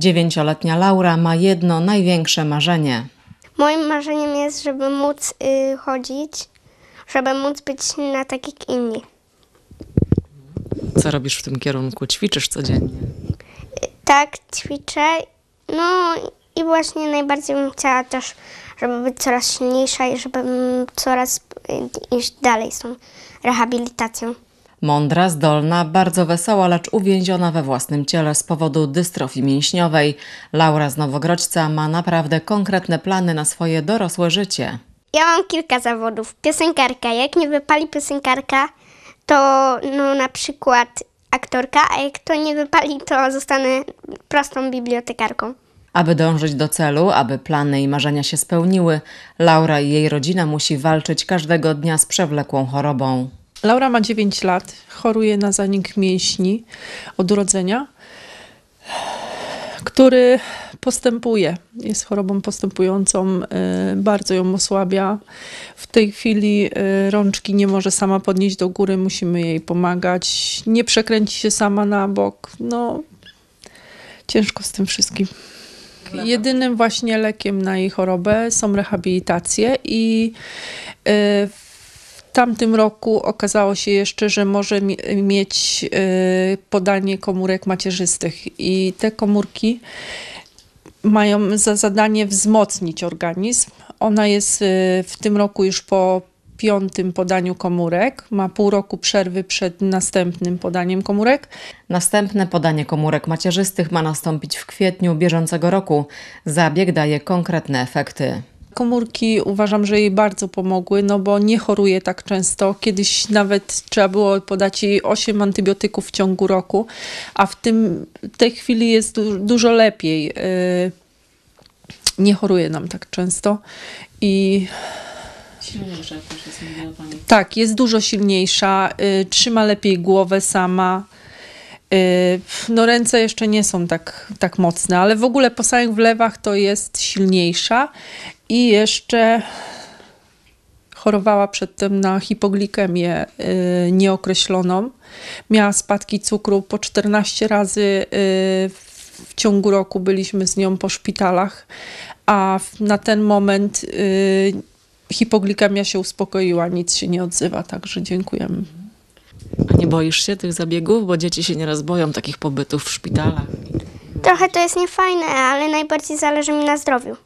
Dziewięcioletnia Laura ma jedno największe marzenie. Moim marzeniem jest, żeby móc y, chodzić, żeby móc być na tak jak inni. Co robisz w tym kierunku? Ćwiczysz codziennie? Tak, ćwiczę. No i właśnie najbardziej bym chciała też, żeby być coraz silniejsza i żeby mm, coraz y, iść dalej z tą rehabilitacją. Mądra, zdolna, bardzo wesoła, lecz uwięziona we własnym ciele z powodu dystrofii mięśniowej. Laura z Nowogrodźca ma naprawdę konkretne plany na swoje dorosłe życie. Ja mam kilka zawodów. Piosenkarka. Jak nie wypali piosenkarka, to no, na przykład aktorka, a jak to nie wypali, to zostanę prostą bibliotekarką. Aby dążyć do celu, aby plany i marzenia się spełniły, Laura i jej rodzina musi walczyć każdego dnia z przewlekłą chorobą. Laura ma 9 lat, choruje na zanik mięśni od urodzenia, który postępuje. Jest chorobą postępującą, y, bardzo ją osłabia. W tej chwili y, rączki nie może sama podnieść do góry, musimy jej pomagać. Nie przekręci się sama na bok. No, ciężko z tym wszystkim. Jedynym właśnie lekiem na jej chorobę są rehabilitacje i y, w tamtym roku okazało się jeszcze, że może mi- mieć y, podanie komórek macierzystych i te komórki mają za zadanie wzmocnić organizm. Ona jest y, w tym roku już po piątym podaniu komórek, ma pół roku przerwy przed następnym podaniem komórek. Następne podanie komórek macierzystych ma nastąpić w kwietniu bieżącego roku. Zabieg daje konkretne efekty. Komórki uważam, że jej bardzo pomogły, no bo nie choruje tak często. Kiedyś nawet trzeba było podać jej 8 antybiotyków w ciągu roku, a w tym w tej chwili jest du- dużo lepiej. Yy, Nie choruje nam tak często i Silniejsze też jest, mówiła tak, jest dużo silniejsza, y, trzyma lepiej głowę sama. Y, no ręce jeszcze nie są tak, tak mocne, ale w ogóle po samych wlewach to jest silniejsza i jeszcze chorowała przedtem na hipoglikemię y, nieokreśloną. Miała spadki cukru po 14 razy y, w ciągu roku byliśmy z nią po szpitalach, a na ten moment y, hipoglikemia się uspokoiła, nic się nie odzywa, także dziękujemy. A nie boisz się tych zabiegów? Bo dzieci się nieraz boją takich pobytów w szpitalach. Trochę to jest niefajne, ale najbardziej zależy mi na zdrowiu.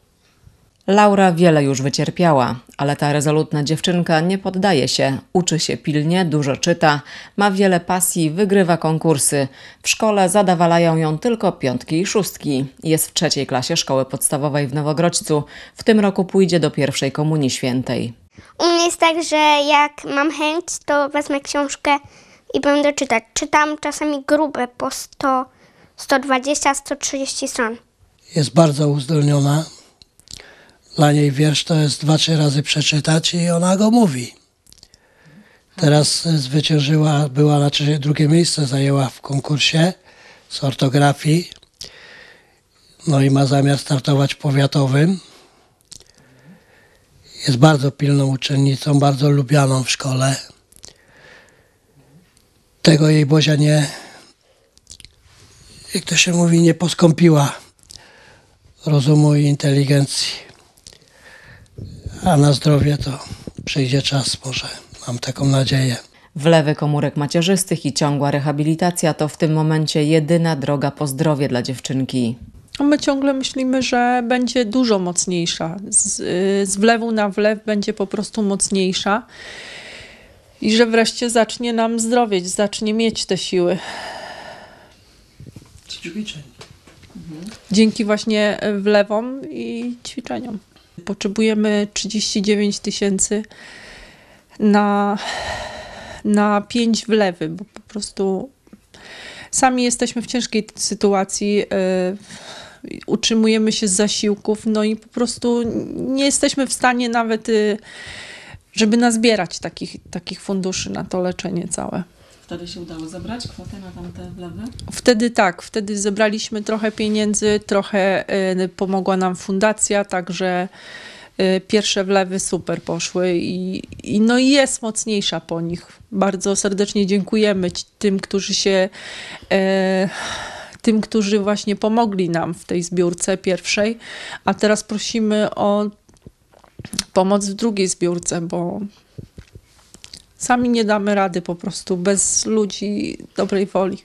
Laura wiele już wycierpiała, ale ta rezolutna dziewczynka nie poddaje się. Uczy się pilnie, dużo czyta, ma wiele pasji, wygrywa konkursy. W szkole zadawalają ją tylko piątki i szóstki. Jest w trzeciej klasie szkoły podstawowej w Nowogrodźcu. W tym roku pójdzie do pierwszej komunii świętej. U mnie jest tak, że jak mam chęć, to wezmę książkę i będę czytać. Czytam czasami grube po 100, 120, 130 stron. jest bardzo uzdolniona. Dla niej wiersz to jest dwa, trzy razy przeczytać i ona go mówi. Teraz zwyciężyła, była na trzecie, drugie miejsce, zajęła w konkursie z ortografii. No i ma zamiar startować powiatowym. Jest bardzo pilną uczennicą, bardzo lubianą w szkole. Tego jej Bozia nie, jak to się mówi, nie poskąpiła rozumu i inteligencji. A na zdrowie to przyjdzie czas może. Mam taką nadzieję. Wlewy komórek macierzystych i ciągła rehabilitacja to w tym momencie jedyna droga po zdrowie dla dziewczynki. My ciągle myślimy, że będzie dużo mocniejsza. Z, y, z wlewu na wlew będzie po prostu mocniejsza i że wreszcie zacznie nam zdrowieć, zacznie mieć te siły. Ćwiczeń. Dzięki właśnie y, wlewom i ćwiczeniom. Potrzebujemy 39 tysięcy na, na 5 wlewy, bo po prostu sami jesteśmy w ciężkiej sytuacji. y, Utrzymujemy się z zasiłków, no i po prostu nie jesteśmy w stanie nawet, y, żeby nazbierać takich, takich funduszy na to leczenie całe. Wtedy się udało zebrać kwotę na tamte wlewy? Wtedy tak, wtedy zebraliśmy trochę pieniędzy, trochę y, pomogła nam fundacja, także y, pierwsze wlewy super poszły i, i no i jest mocniejsza po nich. Bardzo serdecznie dziękujemy tym, którzy się e, tym, którzy właśnie pomogli nam w tej zbiórce pierwszej, a teraz prosimy o pomoc w drugiej zbiórce, bo sami nie damy rady po prostu bez ludzi dobrej woli.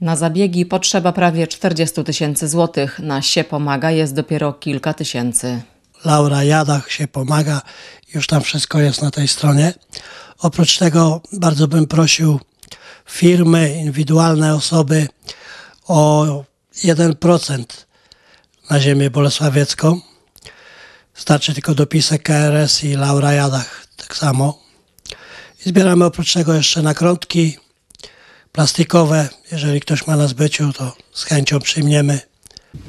Na zabiegi potrzeba prawie 40 tysięcy złotych, na się pomaga jest dopiero kilka tysięcy. Laura Jadach się pomaga, już tam wszystko jest na tej stronie. Oprócz tego bardzo bym prosił firmy, indywidualne osoby o 1% na ziemię bolesławiecką. Starczy tylko dopisek KRS i Laura Jadach tak samo. I zbieramy oprócz tego jeszcze nakrątki plastikowe. Jeżeli ktoś ma na zbyciu, to z chęcią przyjmiemy.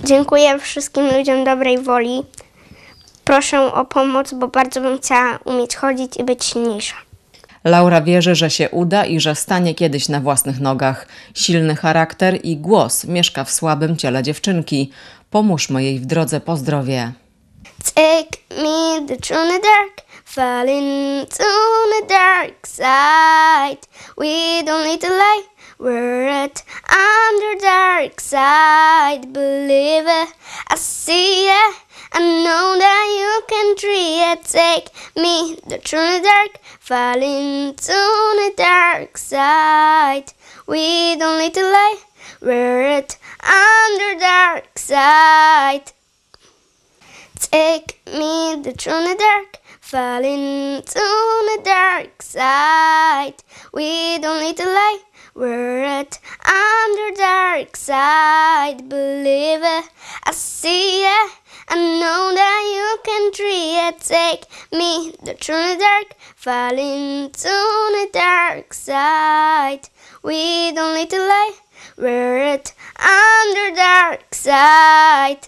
Dziękuję wszystkim ludziom dobrej woli. Proszę o pomoc, bo bardzo bym chciała umieć chodzić i być silniejsza. Laura wierzy, że się uda i że stanie kiedyś na własnych nogach. Silny charakter i głos mieszka w słabym ciele dziewczynki. Pomóżmy jej w drodze po zdrowie. Take me the dark, fall into the dark side. We don't need to lie, we're at under dark side. Believe it, I see it, I know that you can treat it. Take me the true the dark, fall into the dark side. We don't need to lie, we're at under dark side. Take me the the dark, fall into the dark side. We don't need to lie, we're at under dark side. Believe it, I see it, I know that you can treat it. Take me the the dark, fall into the dark side. We don't need to lie, we're at under dark side.